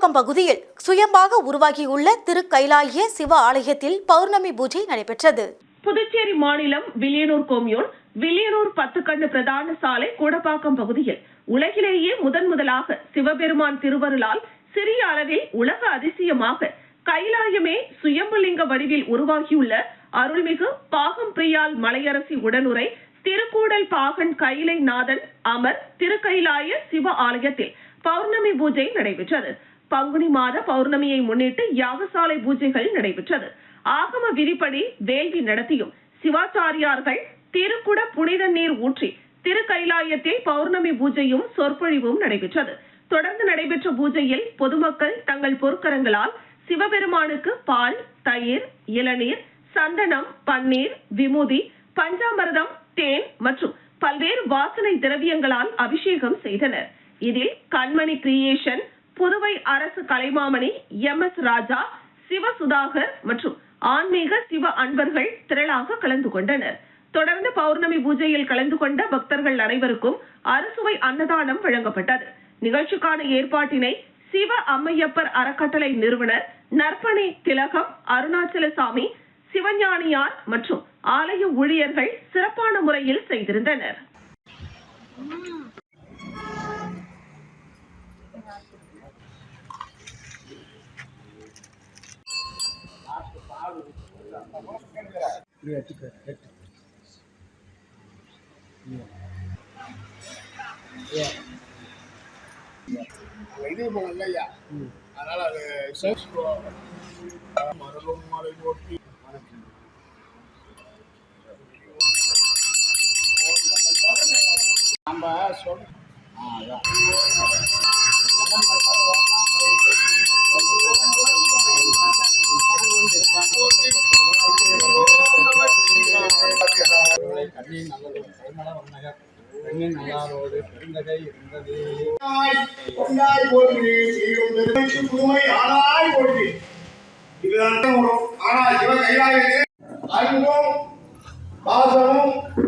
கோடம்பாக்கம் பகுதியில் சுயம்பாக உருவாகியுள்ள திருக்கைலாய சிவ ஆலயத்தில் பௌர்ணமி பூஜை நடைபெற்றது. புதுச்சேரி மாநிலம் வில்லியனூர் கோமியூன் வில்லியனூர் பத்துக்கண்ணு பிரதான சாலை கூடப்பாக்கம் பகுதியில் உலகிலேயே முதன் முதலாக சிவபெருமான் திருவருளால் சிறிய அளவில் உலக அதிசயமாக கைலாயமே சுயம்புலிங்க வடிவில் உருவாகியுள்ள அருள்மிகு பாகம் பிரியால் மலையரசி உடனுரை திருக்கூடல் பாகன் கைலை நாதன் அமர் திருக்கைலாய சிவ ஆலயத்தில் பௌர்ணமி பூஜை நடைபெற்றது. பங்குனி மாத பௌர்ணமியை முன்னிட்டு யாகசாலை பூஜைகள் நடைபெற்றது. ஆகம விதிப்படி வேள்வி நடத்தியும் சிவாச்சாரியார்கள் திருக்குட புனித நீர் ஊற்றி திருக்கைலாயத்தில் பௌர்ணமி பூஜையும் சொற்பொழிவும் நடைபெற்றது. தொடர்ந்து நடைபெற்ற பூஜையில் பொதுமக்கள் தங்கள் பொற்கரங்களால் சிவபெருமானுக்கு பால் தயிர் இளநீர் சந்தனம் பன்னீர் விமுதி பஞ்சாமிரதம் தேன் மற்றும் பல்வேறு வாசனை திரவியங்களால் அபிஷேகம் செய்தனர். இதில் கண்மணி கிரியேஷன் புதுவை அரசு கலைமாமணி எம் எஸ் ராஜா சிவசுதாகர் மற்றும் ஆன்மீக சிவ அன்பர்கள் திரளாக கலந்து கொண்டனர். தொடர்ந்து பௌர்ணமி பூஜையில் கலந்து கொண்ட பக்தர்கள் அனைவருக்கும் அறுசுவை அன்னதானம் வழங்கப்பட்டது. நிகழ்ச்சிக்கான ஏற்பாட்டினை சிவ அம்மையப்பர் அறக்கட்டளை நிறுவனர் நற்பணி திலகம் அருணாச்சலசாமி சிவஞானியார் மற்றும் ஆலய ஊழியர்கள் சிறப்பான முறையில் செய்திருந்தனர். இது இப்போ இல்லையா அதனால அது சர்ச் மரலும் மலை போட்டி நம்ம சொல்ல நல்லது இதுதான் வரும் ஆனால் இவன் கைலாயத்தில் அறிவும் பாசமும்